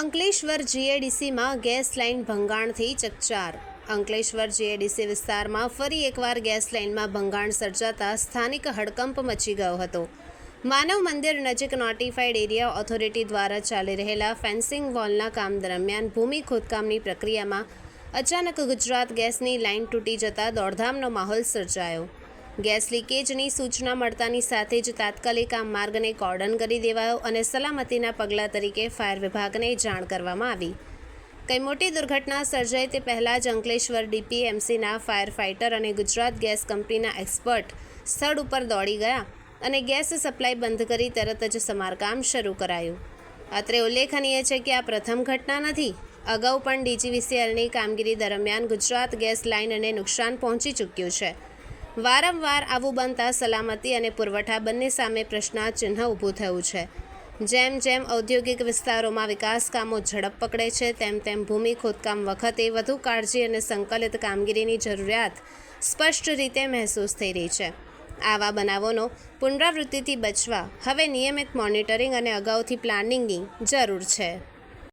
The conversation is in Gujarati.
અંકલેશ્વર જીએડીસીમાં ગેસ લાઇન ભંગાણથી ચકચાર. અંકલેશ્વર જીએડીસી વિસ્તારમાં ફરી એકવાર ગેસ લાઇનમાં ભંગાણ સર્જાતા સ્થાનિક હડકંપ મચી ગયો હતો. માનવ મંદિર નજીક નોટિફાઈડ એરિયા ઓથોરિટી દ્વારા ચાલી રહેલા ફેન્સિંગ વોલના કામ દરમિયાન ભૂમિ ખોદકામની પ્રક્રિયામાં અચાનક ગુજરાત ગેસની લાઇન તૂટી જતા દોડધામનો માહોલ સર્જાયો. ગેસ લીકેજની સૂચના મળતાની સાથે જ તાત્કાલિક આ માર્ગને કોર્ડન કરી દેવાયો અને સલામતીના પગલાં તરીકે ફાયર વિભાગને જાણ કરવામાં આવી. કંઈ મોટી દુર્ઘટના સર્જાય તે પહેલાં જ અંકલેશ્વર ડીપીએમસીના ફાયર ફાઇટર અને ગુજરાત ગેસ કંપનીના એક્સપર્ટ સ્થળ ઉપર દોડી ગયા અને ગેસ સપ્લાય બંધ કરી તરત જ સમારકામ શરૂ કરાયું. અત્રે ઉલ્લેખનીય છે કે આ પ્રથમ ઘટના નથી. અગાઉ પણ ડીજીવીસીએલની કામગીરી દરમિયાન ગુજરાત ગેસ લાઇનને નુકસાન પહોંચી ચૂક્યું છે. વારંવાર આવું બનતા સલામતી અને પુરવઠા બંને સામે પ્રશ્નાચિહ્ન ઊભું થયું છે. જેમ જેમ ઔદ્યોગિક વિસ્તારોમાં વિકાસ કામો ઝડપ પકડે છે, તેમ તેમ ભૂમિ ખોદકામ વખતે વધુ કાળજી અને સંકલિત કામગીરીની જરૂરિયાત સ્પષ્ટ રીતે મહેસૂસ થઈ રહી છે. આવા બનાવોનો પુનરાવૃત્તિથી બચવા હવે નિયમિત મોનિટરિંગ અને અગાઉથી પ્લાનિંગની જરૂર છે.